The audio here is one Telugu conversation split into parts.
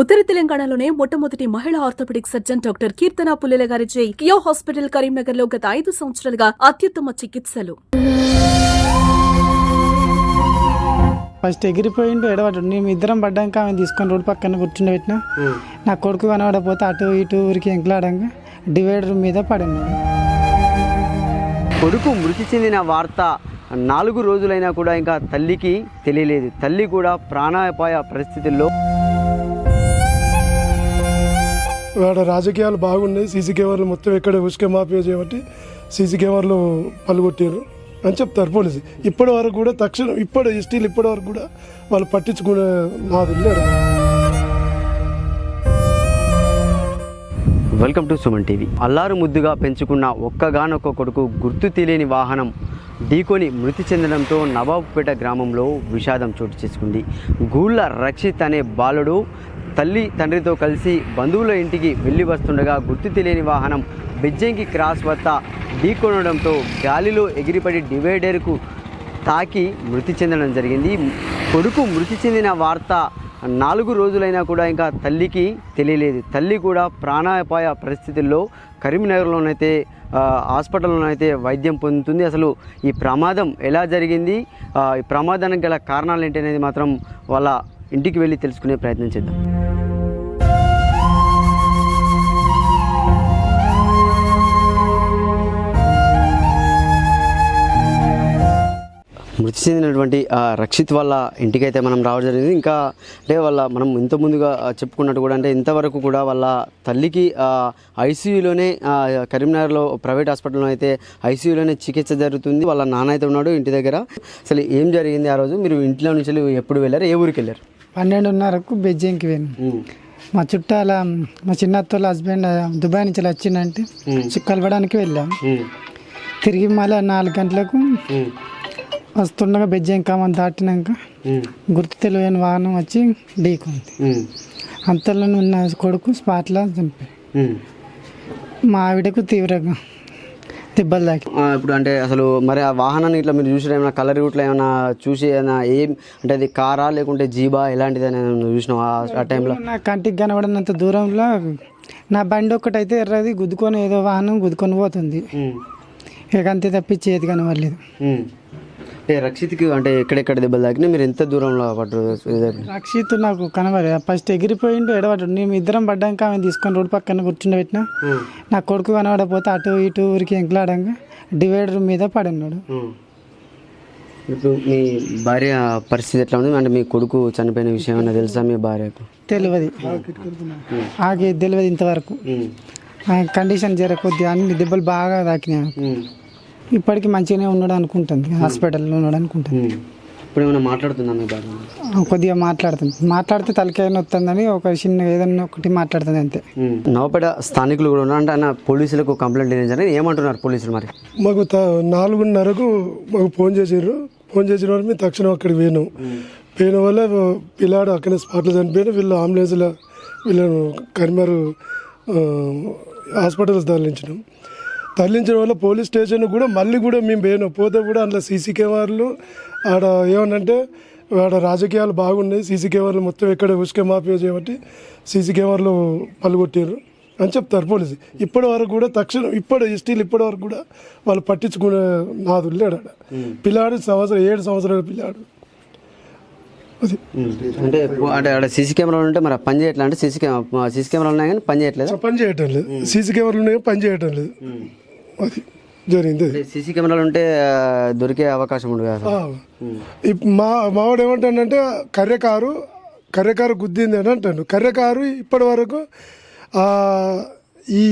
ఉత్తర తెలంగాణలోనే మొట్టమొదటి మహిళా orthopaedic surgeon doctor Keerthana Pullela గారిచే కియో హాస్పిటల్ కరీంనగర్లో గత ఐదు సంవత్సరాలుగా అత్యుత్తమ చికిత్సలు. ఫస్ట్ ఎగిరిపోయిండు ఎడవాడు మేము ఇద్దరం పడ్డాక ఆమె తీసుకొని రోడ్డు పక్కన కూర్చుండబెట్టిన నా కొడుకు కనబడపోతే అటు ఇటు ఊరికి ఎంకలాడంగా డివైడర్ మీద పడింది కొడుకు మృతి చెందిన వార్త నాలుగు రోజులైనా కూడా ఇంకా తల్లికి తెలియలేదు. తల్లి కూడా ప్రాణాపాయ పరిస్థితుల్లో వాడ రాజకీయాలు బాగున్నాయి. సీసీ కెమెరాలు మొత్తం ఎక్కడ ఉసుక మాఫియా చేయబట్టి సీసీ కెమెరాలు పలుగొట్టారు అని చెప్తారు పోలీసు. ఇప్పటి వరకు కూడా తక్షణం ఇప్పటి ఎస్టీలు ఇప్పటి వరకు కూడా వాళ్ళు పట్టించుకునే నాదు లేరు. Welcome to Suman TV. అల్లారు ముద్దుగా పెంచుకున్న ఒక్కగానొక్క కొడుకు గుర్తు తెలియని వాహనం ఢీకొని మృతి చెందడంతో నవాబ్పేట గ్రామంలో విషాదం చోటు చేసుకుంది. గూళ్ళ రక్షిత్ అనే బాలుడు తల్లి తండ్రితో కలిసి బంధువుల ఇంటికి వెళ్ళి వస్తుండగా గుర్తు తెలియని వాహనం బెజ్జంకి క్రాస్ వద్ద ఢీకొనడంతో గాలిలో ఎగిరిపడి డివైడర్కు తాకి మృతి చెందడం జరిగింది. కొడుకు మృతి చెందిన వార్త నాలుగు రోజులైనా కూడా ఇంకా తల్లికి తెలియలేదు. తల్లి కూడా ప్రాణాపాయ పరిస్థితుల్లో కరీంనగర్లోనైతే హాస్పిటల్లోనైతే వైద్యం పొందుతుంది. అసలు ఈ ప్రమాదం ఎలా జరిగింది? ఈ ప్రమాదానికి గల కారణాలు ఏంటి అనేది మాత్రం వాళ్ళ ఇంటికి వెళ్ళి తెలుసుకునే ప్రయత్నం చేద్దాం. మృతి చెందినటువంటి ఆ, రక్షిత్ వాళ్ళ ఇంటికైతే మనం రావడం జరిగింది. ఇంకా అంటే వాళ్ళ మనం ఇంత ముందుగా చెప్పుకున్నట్టు కూడా అంటే ఇంతవరకు కూడా వాళ్ళ తల్లికి ఐసీయూలోనే కరీంనగర్లో ప్రైవేట్ హాస్పిటల్లో అయితే ఐసీయూలోనే చికిత్స జరుగుతుంది. వాళ్ళ నాన్న అయితే ఉన్నాడు ఇంటి దగ్గర. అసలు ఏం జరిగింది ఆ రోజు? మీరు ఇంట్లో నుంచి ఎప్పుడు వెళ్ళారు? ఏ ఊరికి వెళ్ళారు? పన్నెండున్నరకు బెజ్జంకి పోయాను మా చుట్టాల మా చిన్నత్తోళ్ళ హస్బెండ్ దుబాయ్ నుంచి వచ్చిందంటే కలవడానికి వెళ్ళాం. తిరిగి మళ్ళీ నాలుగు గంటలకు వస్తుండగా బెజ్జంకామని దాటినాక గుర్తు తెలియని వాహనం వచ్చి ఢీకుంది. అంతలో ఉన్న కొడుకు స్పాట్లో చంపారు మా ఆవిడకు తీవ్రంగా దెబ్బలు తాకి. ఇప్పుడు అంటే అసలు మరి ఆ వాహనాన్ని ఇట్లా మీరు చూసిన ఏమైనా కలర్ రూట్లో ఏమైనా చూసి ఏమైనా ఏం అంటే అది కారా లేకుంటే జీబా ఎలాంటిది అని చూసినావా? ఆ- ఆ టైంలో? నా కంటికి కనబడినంత దూరంలో నా బండి ఒక్కటైతే ఎర్రది గుద్దుకొని ఏదో వాహనం గుద్దుకొని పోతుంది. ఇక అంతే తప్పించి ఏది కనబడలేదు. అంటే రక్షిత్కి అంటే ఎక్కడెక్కడ దెబ్బలు తాకినా మీరు ఎంత దూరంలో పడ్డారు? రక్షిత్ నాకు కనబడి ఫస్ట్ ఎగిరిపోయిండు ఎడబడ్డాడు. మేము ఇద్దరం పడ్డాక ఆమె తీసుకొని రోడ్డు పక్కన కూర్చుండబెట్టిన నా కొడుకు కనబడపోతే అటు ఇటు ఊరికి ఎంకలాడంగా డివైడర్ మీద పడినాడు ఇప్పుడు మీ భార్య పరిస్థితి ఎట్లా ఉంది? అంటే మీ కొడుకు చనిపోయిన విషయం ఏమైనా తెలుసా మీ భార్యకు? తెలియదు ఆగే తెలియదు ఇంతవరకు. కండిషన్ జర కొద్దిగా అన్ని దెబ్బలు బాగా తాకినాయి. ఇప్పటికి మంచిగానే ఉన్నాడు అనుకుంటుంది. హాస్పిటల్లో ఉన్నాడు అనుకుంటుంది. ఇప్పుడు ఏమైనా మాట్లాడుతుందా మీ భార్య ఆ, కొద్దిగా మాట్లాడుతుంది. మాట్లాడితే తలకాయ నొత్తుందని ఒక చిన్న ఏదన్నా ఒకటి మాట్లాడుతుంది అంతే. నవపేట స్థానికులు కూడా ఉన్నారు అంటే ఆయన పోలీసులకు కంప్లైంట్ జరిగింది? ఏమంటున్నారు పోలీసులు మరి? మాకు త నాలుగున్నరకు మాకు ఫోన్ చేసారు ఫోన్ చేసిన వాళ్ళు మేము తక్షణం అక్కడికి పోయినాం. పోయిన వల్ల పిల్లాడు అక్కడే స్పాట్లో చనిపోయిన వీళ్ళు అంబులెన్స్లో వీళ్ళను కరీంనగర్ ఆ, హాస్పిటల్స్ తరలించినాం తరలించడం వల్ల పోలీస్ స్టేషన్ కూడా మళ్ళీ కూడా మేము పోయినాం. పోతే కూడా అందులో సీసీ కెమెరాలు ఆడ ఏమనంటే ఆడ రాజకీయాలు బాగున్నాయి. సీసీ కెమెరాలు మొత్తం ఎక్కడ ఉసుక మాఫియా చేయబట్టి సీసీ కెమెరాలు పలుగొట్టారు అని చెప్తారు పోలీసు. ఇప్పటి వరకు కూడా తక్షణం ఇప్పటి ఎస్టీలు ఇప్పటి వరకు కూడా వాళ్ళు పట్టించుకునే నాదు లేడు ఆడ. పిల్లాడు సంవత్సరం ఏడు సంవత్సరాల పిల్లాడు. అది. అంటే అంటే అక్కడ సీసీ కెమెరాలు ఉంటే మరి పని చేయట్లేదు అంటే సీసీ కెమెరా సీసీ కెమెరాలు ఉన్నాయి కానీ పని చేయట్లేదు? పని చేయటం లేదు. సీసీ కెమెరాలు ఉన్నాయి పని చేయటం లేదు. అది జరిగింది. సీసీ కెమెరాలు ఉంటే దొరికే అవకాశం ఉండదు మా మావాడు ఏమంటాడంటే కర్రెకారు కర్రెకారు గుద్దింది అని అంటాడు. కర్రెకారు ఇప్పటి వరకు ఈ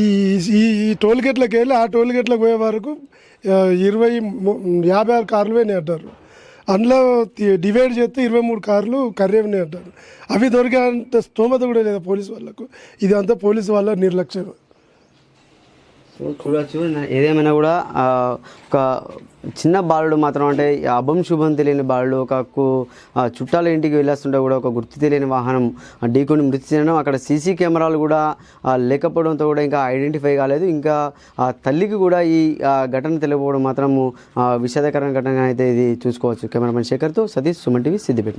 ఈ టోల్ గేట్లకు వెళ్ళి ఆ టోల్ గేట్లకు పోయే వరకు ఇరవై యాభై ఆరు కార్లు పోయినాయి అంటారు. అందులో డివైడ్ చేస్తే ఇరవై మూడు కార్లు కర్రేవినాయి అంటారు. అవి దొరికే అంత స్తోమత కూడా లేదా పోలీసు వాళ్ళకు? ఇది అంతా పోలీసు వాళ్ళ నిర్లక్ష్యం. చూడవచ్చు ఏదేమైనా కూడా ఒక చిన్న బాలుడు మాత్రం అంటే అభం శుభం తెలియని బాలుడు ఒక కు- చుట్టాల ఇంటికి వెళ్ళేస్తుంటే కూడా ఒక గుర్తు తెలియని వాహనం ఢీకొని మృతి చెందడం అక్కడ సీసీ కెమెరాలు కూడా లేకపోవడంతో కూడా ఇంకా ఐడెంటిఫై కాలేదు. ఇంకా ఆ తల్లికి కూడా ఈ ఆ, ఘటన తెలియకపోవడం మాత్రము విషాదకరమైన ఘటనగా అయితే ఇది చూసుకోవచ్చు. కెమెరామెన్ శేఖర్తో సతీష్ సుమన్ టీవీ సిద్దిపేట